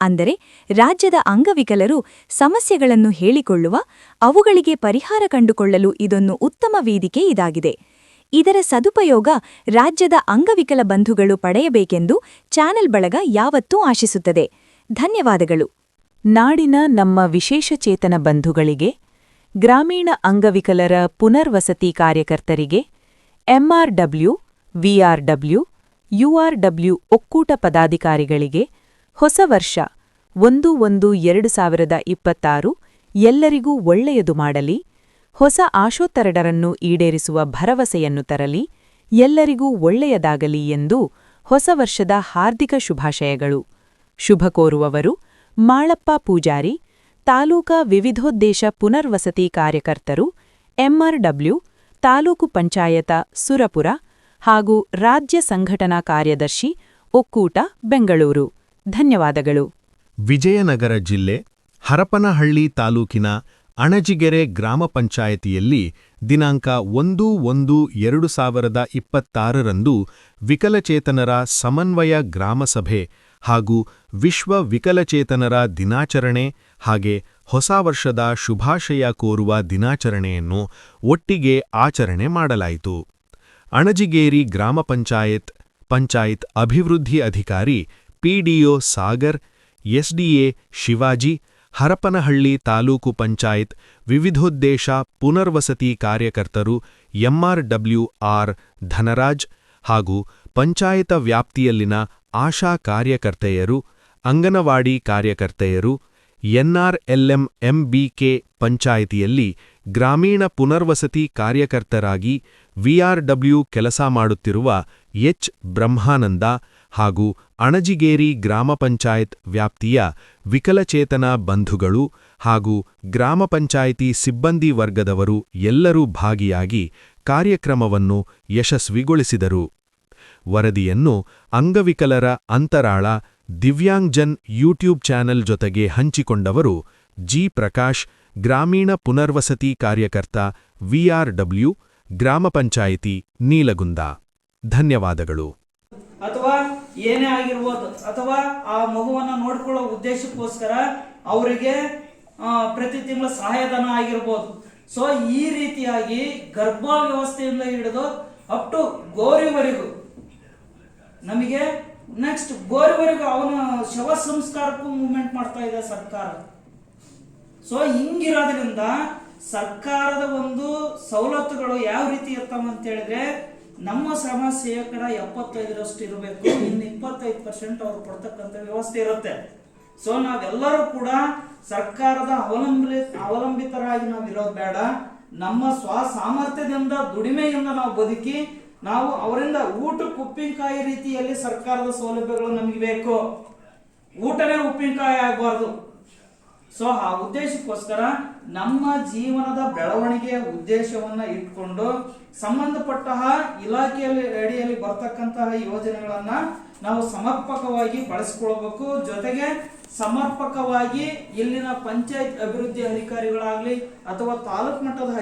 ಅಂದರೆ ರಾಜ್ಯದ ಅಂಗವಿಕಲರು ಸಮಸ್ಯೆಗಳನ್ನು ಹೇಳಿಕೊಳ್ಳುವ, ಅವುಗಳಿಗೆ ಪರಿಹಾರ ಕಂಡುಕೊಳ್ಳಲು ಇದೊಂದು ಉತ್ತಮ ವೇದಿಕೆ ಇದಾಗಿದೆ. ಇದರ ಸದುಪಯೋಗ ರಾಜ್ಯದ ಅಂಗವಿಕಲ ಬಂಧುಗಳು ಪಡೆಯಬೇಕೆಂದು ಚಾನೆಲ್ ಬಳಗ ಯಾವತ್ತೂ ಆಶಿಸುತ್ತದೆ. ಧನ್ಯವಾದಗಳು. ನಾಡಿನ ನಮ್ಮ ವಿಶೇಷಚೇತನ ಬಂಧುಗಳಿಗೆ, ಗ್ರಾಮೀಣ ಅಂಗವಿಕಲರ ಪುನರ್ವಸತಿ ಕಾರ್ಯಕರ್ತರಿಗೆ ಎಂಆರ್ಡಬ್ಲ್ಯೂ ವಿಆರ್ಡಬ್ಲ್ಯೂ ಯುಆರ್ಡಬ್ಲ್ಯೂ ಒಕ್ಕೂಟ ಪದಾಧಿಕಾರಿಗಳಿಗೆ ಹೊಸ ವರ್ಷ, ಒಂದು ಒಂದು ಎರಡು ಸಾವಿರದ ಇಪ್ಪತ್ತಾರು, ಎಲ್ಲರಿಗೂ ಒಳ್ಳೆಯದು ಮಾಡಲಿ, ಹೊಸ ಆಶೋತ್ತರಡರನ್ನು ಈಡೇರಿಸುವ ಭರವಸೆಯನ್ನು ತರಲಿ, ಎಲ್ಲರಿಗೂ ಒಳ್ಳೆಯದಾಗಲಿ ಎಂದು ಹೊಸ ವರ್ಷದ ಹಾರ್ದಿಕ ಶುಭಾಶಯಗಳು. ಶುಭ ಕೋರುವವರು ಮಾಳಪ್ಪ ಪೂಜಾರಿ, ತಾಲೂಕಾ ವಿವಿಧೋದ್ದೇಶ ಪುನರ್ವಸತಿ ಕಾರ್ಯಕರ್ತರು, ಎಂಆರ್ಡಬ್ಲ್ಯೂ, ತಾಲೂಕು ಪಂಚಾಯತ ಸುರಪುರ ಹಾಗೂ ರಾಜ್ಯ ಸಂಘಟನಾ ಕಾರ್ಯದರ್ಶಿ ಒಕ್ಕೂಟ, ಬೆಂಗಳೂರು. ಧನ್ಯವಾದಗಳು. ವಿಜಯನಗರ ಜಿಲ್ಲೆ ಹರಪನಹಳ್ಳಿ ತಾಲೂಕಿನ ಅಣಜಿಗೆರೆ ಗ್ರಾಮ ಪಂಚಾಯತಿಯಲ್ಲಿ ದಿನಾಂಕ ಒಂದು ಒಂದು ಎರಡು ಸಾವಿರದ ಇಪ್ಪತ್ತಾರರಂದು ವಿಕಲಚೇತನರ ಸಮನ್ವಯ ಗ್ರಾಮಸಭೆ ಹಾಗೂ ವಿಶ್ವ ವಿಕಲಚೇತನರ ದಿನಾಚರಣೆ ಹಾಗೆ ಹೊಸ ವರ್ಷದ ಶುಭಾಶಯ ಕೋರುವ ದಿನಾಚರಣೆಯನ್ನು ಒಟ್ಟಿಗೆ ಆಚರಣೆ ಮಾಡಲಾಯಿತು. ಅಣಜಿಗೇರಿ ಗ್ರಾಮ ಪಂಚಾಯತ್ ಪಂಚಾಯತ್ ಅಭಿವೃದ್ಧಿ ಅಧಿಕಾರಿ ಪಿಡಿಒ ಸಾಗರ್, ಎಸ್ಡಿಎ ಶಿವಾಜಿ, ಹರಪನಹಳ್ಳಿ ತಾಲೂಕು ಪಂಚಾಯತ್, ವಿವಿಧೋದ್ದೇಶ ಪುನರ್ವಸತಿ ಕಾರ್ಯಕರ್ತರು ಎಂಆರ್ಡಬ್ಲ್ಯೂಆರ್ ಧನರಾಜ್ ಹಾಗೂ ಪಂಚಾಯತ ವ್ಯಾಪ್ತಿಯಲ್ಲಿನ ಆಶಾ ಕಾರ್ಯಕರ್ತೆಯರು, ಅಂಗನವಾಡಿ ಕಾರ್ಯಕರ್ತೆಯರು, ಎನ್ಆರ್ಎಲ್ಎಂ ಎಂಬಿಕೆ ಪಂಚಾಯಿತಿಯಲ್ಲಿ ಗ್ರಾಮೀಣ ಪುನರ್ವಸತಿ ಕಾರ್ಯಕರ್ತರಾಗಿ ವಿಆರ್ಡಬ್ಲ್ಯೂ ಕೆಲಸ ಮಾಡುತ್ತಿರುವ ಎಚ್. ಬ್ರಹ್ಮಾನಂದ ಹಾಗೂ ಅಣಜಿಗೇರಿ ಗ್ರಾಮ ಪಂಚಾಯತ್ ವ್ಯಾಪ್ತಿಯ ವಿಕಲಚೇತನ ಬಂಧುಗಳು ಹಾಗೂ ಗ್ರಾಮ ಪಂಚಾಯಿತಿ ಸಿಬ್ಬಂದಿ ವರ್ಗದವರು ಎಲ್ಲರೂ ಭಾಗಿಯಾಗಿ ಕಾರ್ಯಕ್ರಮವನ್ನು ಯಶಸ್ವಿಗೊಳಿಸಿದರು. ವರದಿಯನ್ನು ಅಂಗವಿಕಲರ ಅಂತರಾಳ ದಿವ್ಯಾಂಗ್ಜನ್ ಯೂಟ್ಯೂಬ್ ಚಾನೆಲ್ ಜೊತೆಗೆ ಹಂಚಿಕೊಂಡವರು ಜಿ ಪ್ರಕಾಶ್, ಗ್ರಾಮೀಣ ಪುನರ್ವಸತಿ ಕಾರ್ಯಕರ್ತ ವಿಆರ್ಡಬ್ಲ್ಯೂ ಗ್ರಾಮ ಪಂಚಾಯಿತಿ ನೀಲಗುಂದ. ಧನ್ಯವಾದಗಳು. ಏನೇ ಆಗಿರ್ಬೋದು ಅಥವಾ ಆ ಮಗುವನ್ನು ನೋಡ್ಕೊಳ್ಳೋ ಉದ್ದೇಶಕ್ಕೋಸ್ಕರ ಅವರಿಗೆ ಪ್ರತಿ ತಿಂಗಳ ಸಹಾಯಧನ ಆಗಿರ್ಬೋದು. ಸೊ ಈ ರೀತಿಯಾಗಿ ಗರ್ಭ ವ್ಯವಸ್ಥೆಯಿಂದ ಹಿಡಿದು ಅಪ್ ಟು ಗೋರಿವರೆಗೂ ನಮಗೆ ನೆಕ್ಸ್ಟ್ ಗೋರಿವರೆಗೂ ಅವನ ಶವ ಸಂಸ್ಕಾರಕ್ಕೂ ಮೂವ್ಮೆಂಟ್ ಮಾಡ್ತಾ ಇದೆ ಸರ್ಕಾರ. ಸೊ ಹಿಂಗಿರೋದ್ರಿಂದ ಸರ್ಕಾರದ ಒಂದು ಸವಲತ್ತುಗಳು ಯಾವ ರೀತಿ ಇರ್ತಾವಂತ ಹೇಳಿದ್ರೆ ನಮ್ಮ ಶ್ರಮ ಶೇಕಡ ಎಪ್ಪತ್ತೈದರಷ್ಟು ಇರಬೇಕು. ಇನ್ನು ಇಪ್ಪತ್ತೈದು ಪರ್ಸೆಂಟ್ ಅವ್ರು ಕೊಡ್ತಕ್ಕಂಥ ವ್ಯವಸ್ಥೆ ಇರುತ್ತೆ. ಸೊ ನಾವೆಲ್ಲರೂ ಕೂಡ ಸರ್ಕಾರದ ಅವಲಂಬಿ ಅವಲಂಬಿತರಾಗಿ ನಾವು ಇರೋದು ಬೇಡ. ನಮ್ಮ ಸ್ವ ಸಾಮರ್ಥ್ಯದಿಂದ ದುಡಿಮೆಯಿಂದ ನಾವು ಬದುಕಿ, ನಾವು ಅವರಿಂದ ಊಟಕ್ಕೆ ಉಪ್ಪಿನಕಾಯಿ ರೀತಿಯಲ್ಲಿ ಸರ್ಕಾರದ ಸೌಲಭ್ಯಗಳು ನಮಗೆ ಬೇಕು. ಊಟನೇ ಉಪ್ಪಿನಕಾಯಿ ಆಗಬಾರ್ದು. ಸೊ ಆ ಉದ್ದೇಶಕ್ಕೋಸ್ಕರ ನಮ್ಮ ಜೀವನದ ಬೆಳವಣಿಗೆಯ ಉದ್ದೇಶವನ್ನ ಇಟ್ಕೊಂಡು ಸಂಬಂಧಪಟ್ಟ ಇಲಾಖೆಯಲ್ಲಿ ಅಡಿಯಲ್ಲಿ ಬರ್ತಕ್ಕಂತಹ ಯೋಜನೆಗಳನ್ನ ನಾವು ಸಮರ್ಪಕವಾಗಿ ಬಳಸ್ಕೊಳ್ಬೇಕು. ಜೊತೆಗೆ ಸಮರ್ಪಕವಾಗಿ ಇಲ್ಲಿನ ಪಂಚಾಯತ್ ಅಭಿವೃದ್ಧಿ ಅಧಿಕಾರಿಗಳಾಗ್ಲಿ ಅಥವಾ ತಾಲೂಕು ಮಟ್ಟದ